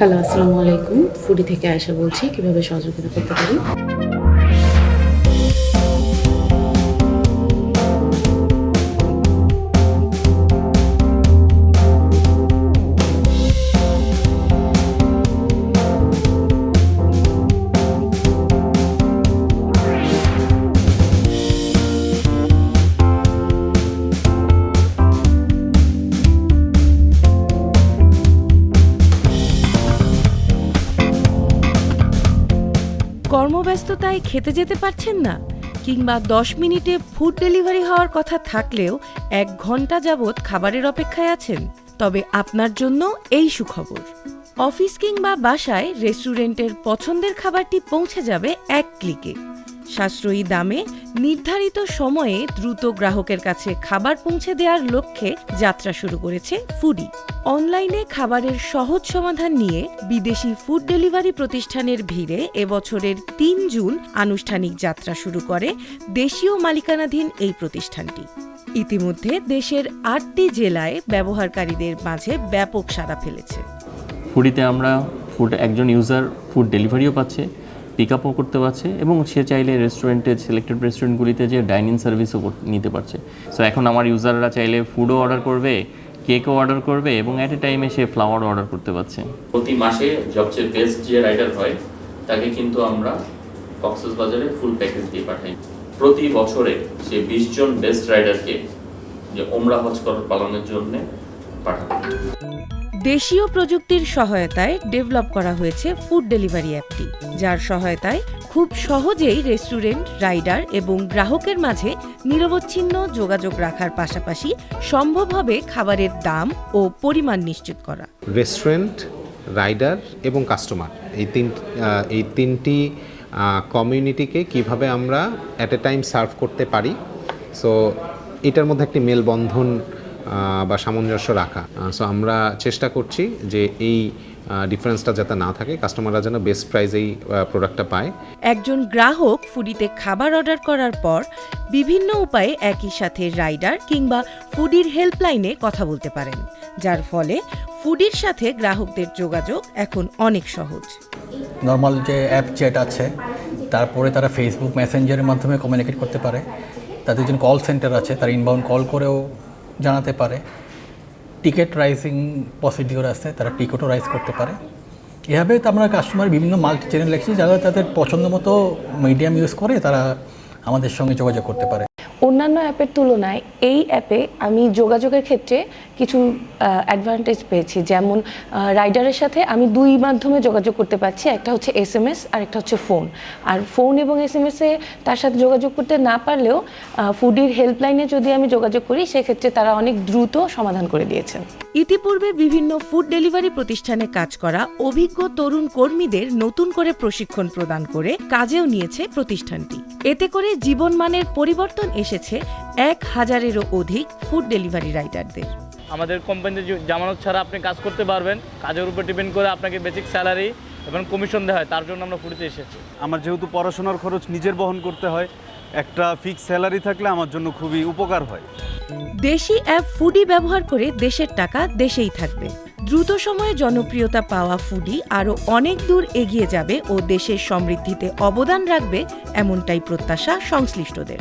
Hello আসসালামু আলাইকুম। Foodie থেকে আয়সা বলছি কীভাবে সহযোগিতা করতে পারি? কর্মব্যস্ততায় খেতে যেতে পারছেন না কিংবা দশ মিনিটে ফুড ডেলিভারি হওয়ার কথা থাকলেও এক ঘণ্টা যাবৎ খাবারের অপেক্ষায় আছেন, তবে আপনার জন্য এই সুখবর। অফিস কিংবা বাসায় রেস্টুরেন্টের পছন্দের খাবারটি পৌঁছে যাবে এক ক্লিকে সাশ্রয়ী দামে নির্ধারিত সময়ে দ্রুত গ্রাহকের কাছে খাবার পৌঁছে দেওয়ার লক্ষ্যে যাত্রা শুরু করেছে ফুডি। অনলাইনে খাবারের সহজ সমাধান নিয়ে বিদেশি ফুড ডেলিভারি প্রতিষ্ঠানের ভিড়ে এবছরের তিন জুন আনুষ্ঠানিক যাত্রা শুরু করে দেশীয় মালিকানাধীন এই প্রতিষ্ঠানটি। ইতিমধ্যে দেশের আটটি জেলায় ব্যবহারকারীদের মাঝে ব্যাপক সাড়া ফেলেছে। ফুডিতে আমরা ফুড, একজন ইউজার ফুড ডেলিভারিও পাচ্ছে। পিক আপও করতে পারছে এবং সে চাইলে রেস্টুরেন্টে সিলেক্টেড রেস্টুরেন্টগুলিতে যে ডাইনিং সার্ভিসও নিতে পারছে। সো এখন আমার ইউজাররা চাইলে ফুডও অর্ডার করবে কেকও অর্ডার করবে এবং অ্যাট এ টাইমে সে ফ্লাওয়ারও অর্ডার করতে পারছে। প্রতি মাসে সবচেয়ে বেস্ট যে রাইডার হয়, তাকে কিন্তু আমরা বাজারে ফুল প্যাকেজ দিয়ে পাঠাই। প্রতি বছরে সে বিশ জন বেস্ট রাইডারকে যে ওমরা হজ করার পালনের জন্য পাঠানো দেশীয় প্রযুক্তির সহায়তায় ডেভেলপ করা হয়েছে ফুড ডেলিভারি অ্যাপটি যার সহায়তায় খুব সহজেই রেস্টুরেন্ট রাইডার এবং গ্রাহকের মাঝে নিরবচ্ছিন্ন যোগাযোগ রাখার পাশাপাশি সম্ভব হবে খাবারের দাম ও পরিমাণ নিশ্চিত করা। রেস্টুরেন্ট রাইডার এবং কাস্টমার এই তিন এই তিনটি কমিউনিটিকে কীভাবে আমরা অ্যাট এ টাইম সার্ভ করতে পারি। সো এটার মধ্যে একটি মেলবন্ধন বা সামঞ্জস্য রাখা। সো আমরা চেষ্টা করছি যে এই ডিফারেন্সটা যাতে না থাকে কাস্টমাররা যেন বেস্ট প্রাইজেই প্রোডাক্টটা পায়। একজন গ্রাহক ফুডিতে খাবার অর্ডার করার পর বিভিন্ন উপায়ে একই সাথে রাইডার কিংবা ফুডির হেল্পলাইনে কথা বলতে পারেন যার ফলে ফুডির সাথে গ্রাহকদের যোগাযোগ এখন অনেক সহজ। নর্মাল যে অ্যাপ চ্যাট আছে তারপরে তারা ফেসবুক মেসেঞ্জারের মাধ্যমে কমিউনিকেট করতে পারে। তাদের জন্য কল সেন্টার আছে তারা ইনবাউন্ড কল করেও জানাতে পারে। টিকিট রাইসিং প্রসিডিওর আছে, তারা টিকিটও রাইস করতে পারে। এভাবে তো আমরা কাস্টমার বিভিন্ন মাল্টি চ্যানেল লেখছি যারা তাদের পছন্দ মতো মিডিয়াম ইউজ করে তারা আমাদের সঙ্গে যোগাযোগ করতে পারে। অন্যান্য অ্যাপের তুলনায় এই অ্যাপে আমি যোগাযোগের ক্ষেত্রে কিছু অ্যাডভান্টেজ পেয়েছি। যেমন রাইডারের সাথে আমি দুই মাধ্যমে যোগাযোগ করতে পারছি। একটা হচ্ছে এস এম এস আর একটা হচ্ছে ফোন আর ফোন এবং এস এম এসে তার সাথে যোগাযোগ করতে না পারলেও ফুডির হেল্পলাইনে যদি আমি যোগাযোগ করি, সেক্ষেত্রে তারা অনেক দ্রুত সমাধান করে দিয়েছেন। ইতিপূর্বে বিভিন্ন ফুড ডেলিভারি প্রতিষ্ঠানে কাজ করা অভিজ্ঞ তরুণ কর্মীদের নতুন করে প্রশিক্ষণ প্রদান করে কাজেও নিয়েছে প্রতিষ্ঠানটি। এতে করে জীবনমানের পরিবর্তন এসেছে এক হাজারেরও অধিক ফুড ডেলিভারি রাইডারদের আমাদের কোম্পানিতে জামানত ছাড়া আপনি কাজ করতে পারবেন। কাজের উপর ডিপেন্ড করে আপনাকে বেসিক স্যালারি এবং কমিশন দেওয়া হয় তার জন্য আমরা ফুটিতে এসেছি। আমার যেহেতু পড়াশোনার খরচ নিজের বহন করতে হয় একটা ফিক্স স্যালারি থাকলে আমার জন্য খুবই উপকার হয়। দেশি অ্যাপ ফুডি ব্যবহার করে দেশের টাকা দেশেই থাকবে। দ্রুত সময়ে জনপ্রিয়তা পাওয়া ফুডি আরও অনেক দূর এগিয়ে যাবে ও দেশের সমৃদ্ধিতে অবদান রাখবে এমনটাই প্রত্যাশা সংশ্লিষ্টদের।